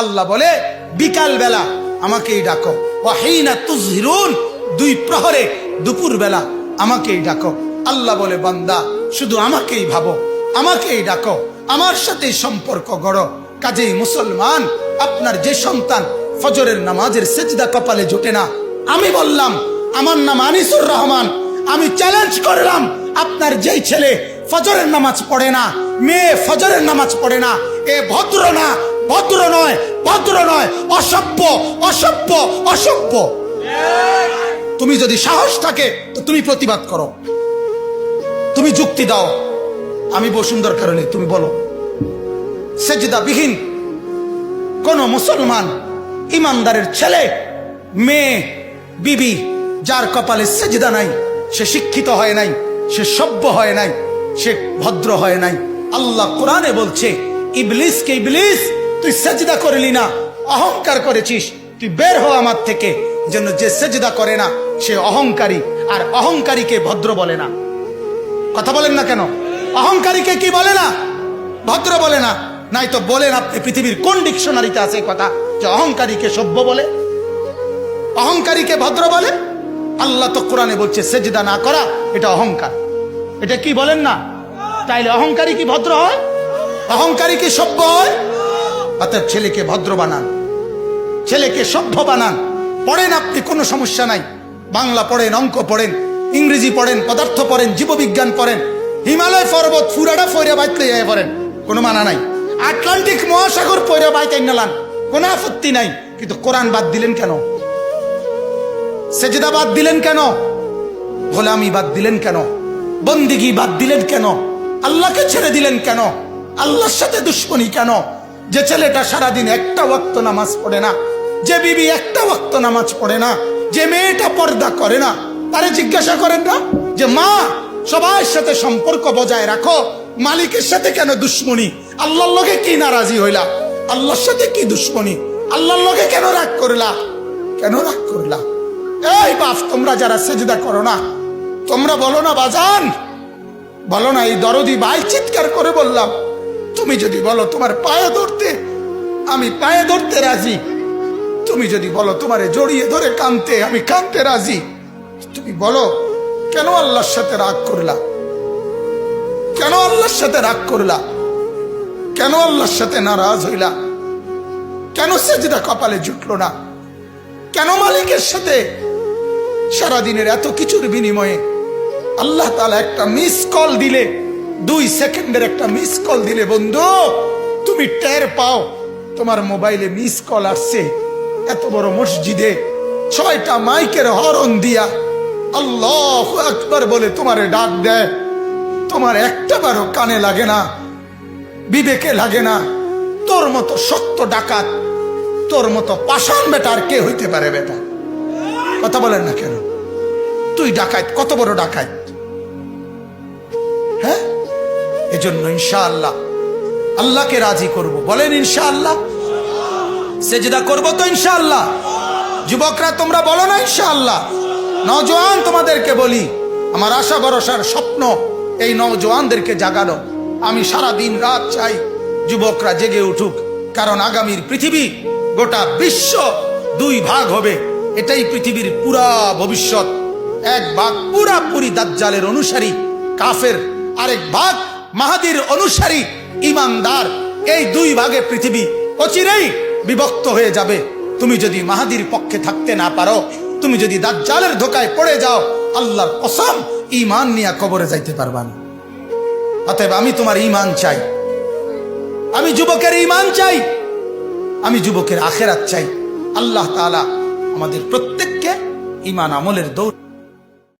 আল্লাহ বলে বিকাল বেলা আমাকেই ডাকো। ওয়াহিনা তুজহিরুন, দুই প্রহরে দুপুর বেলা আমাকেই ডাকো। আল্লাহ বলে, বান্দা, শুধু আমাকেই ভাবো, আমাকেই ডাকো, আমার সাথেই সম্পর্ক গড়ো। কাজেই মুসলমান, আপনার যে সন্তান ফজরের নামাজের সেজদা কপালে জোটে না। আমি বললাম, আমার নাম আনিসুর রহমান, আমি চ্যালেঞ্জ করলাম, আপনার যেই ছেলে ফজরের নামাজ পড়ে না, মেয়ে ফজরের নামাজ পড়ে না, এ ভদ্র না ভদ্র নয় ভদ্র নয়, অসভ্য অসভ্য অসভ্য। তুমি যদি সাহস থাকে, তো তুমি প্রতিবাদ করো। তুমি যুক্তি দাও। আমি বসুন দরকার নেই তুমি বলো। সেজদা বিহীন কোন মুসলমান, ইমানদারের ছেলে, মেয়ে, বিবি, যার কপালে সেজদা নাই, সে শিক্ষিত হয় নাই, সে সভ্য হয় নাই, সে ভদ্র হয় নাই। আল্লাহ কোরআনে বলছে, ইবলিসকে ইবলিস তুই সেজদা করলি না, অহংকার করেছিস। তুই বের হ আমার থেকে, যেন যে সেজদা করে না, সে অহংকারী, আর অহংকারীকে ভদ্র বলে না। কথা বলেন না কেন? অহংকারীকে কি বলে না? ভদ্র বলে না নাই তো বলেন আপনি পৃথিবীর কোন ডিকশনারিতে আছে কথা, যে অহংকারীকে সভ্য বলে? অহংকারীকে ভদ্র বলে? আল্লাহ তো কোরআনে বলছে, সেজদা না করা, এটা অহংকার। এটা কি বলেন না? তাইলে অহংকারী কি ভদ্র হয়? অহংকারী কি সভ্য হয়? অর্থাৎ ছেলেকে ভদ্র বানান। ছেলেকে সভ্য বানান। পড়েন আপনি, কোনো সমস্যা নাই। বাংলা পড়েন, অঙ্ক পড়েন, ইংরেজি পড়েন, পদার্থ পড়েন, জীববিজ্ঞান পড়েন, হিমালয় পর্বত ফুরাটা ফইরা বাইতে যায় পড়েন, কোনো মানা নাই। আটলান্টিক মহাসাগর পইরা বাইতে নালান, কোনো আপত্তি নাই। কিন্তু কোরআন বাদ দিলেন কেন? সেজদা বাদ দিলেন কেন? গোলামি বাদ দিলেন কেন? বন্দিগি বাদ দিলেন কেন? আল্লাহকে ছেড়ে দিলেন কেন? আল্লাহর সাথে দুশ্মনী কেন? যে ছেলেটা সারাদিন একটা ওয়াক্ত নামাজ পড়ে না, যে বিবি একটা ওয়াক্ত নামাজ পড়ে না, যে মেয়েটা পর্দা করে না তারে জিজ্ঞাসা করেন না যে, মা, সবার সাথে সম্পর্ক বজায় রাখো। মালিকের সাথে কেন দুশ্মনী? আল্লাহর লগে কি নারাজি হইলা? আল্লাহর সাথে কি দুশ্মনী? আল্লাহর লগে কেন রাগ করলা? কেন রাগ করলা? এই বাপ, তোমরা যারা সেজদা করো না, তোমরা বলো না বাজান। বলো না, এই দরদি ভাই চিৎকার করে বললাম তুমি যদি বলো তোমার পায়ে ধরতে, আমি পায়ে ধরতে রাজি। তুমি যদি বলো তোমারে জড়িয়ে ধরে কানতে, আমি কানতে রাজি। তুমি বলো, কেন আল্লাহর সাথে রাগ করলা? কেন আল্লাহর সাথে রাগ করলা? কেন আল্লাহর সাথে নারাজ হইলা? কেন সেজদা কপালে জুটলো না? কেন মালিকের সাথে সারাদিনের এত কিছুর বিনিময়ে আল্লাহ তালা একটা মিস কল দিলে দুই সেকেন্ডের একটা মিস কল দিলে বন্ধু, তুমি টের পাও, তোমার মোবাইলে মিস কল আসছে। এত বড় মসজিদে ছয়টা মাইকের হরন দিয়া আল্লাহ একবার বলে তোমারে ডাক দেয়। তোমার একটা বারো কানে লাগে না, বিবেকে লাগে না। তোর মতো সত্য ডাকাত, তোর মতো পাষাণ বেটা আর কে হইতে পারে বেটা? কথা বলেন না কেন? তুই ডাকাত, কত বড় ডাকাত? এজন্য ইনশাআল্লাহ আল্লাহকে রাজি করব। বলেন ইনশাআল্লাহ। সেজদা করব তো ইনশাআল্লাহ। যুবকরা, তোমরা বলো না ইনশাআল্লাহ। নজওয়ান তোমাদেরকে বলি, আমার আশা ভরসার স্বপ্ন এই নওজোয়ানদেরকে জাগানো। আমি সারা দিন রাত চাই যুবকরা জেগে উঠুক, কারণ আগামীর পৃথিবী গোটা বিশ্ব দুই ভাগ হবে। এটাই পৃথিবীর পুরা ভবিষ্যৎ। এক ভাগ পুরাপুরি দাজ্জালের অনুসারী, কাফের, আরেক ভাগ মাহাদির অনুসারী ইমানদার। এই দুই ভাগে পৃথিবী অচিরেই বিভক্ত হয়ে যাবে। তুমি যদি মাহাদির পক্ষে থাকতে না পারো, তুমি যদি দাজ্জালের ধোকায় পড়ে যাও, আল্লাহর কসম ইমান নিয়ে কবরে যাইতে পারবা না। অতএব আমি তোমার ইমান চাই। আমি যুবকের ইমান চাই। আমি যুবকের আখেরাত চাই। আল্লাহ তাআলা আমাদের প্রত্যেককে ইমান আমলের দৌড়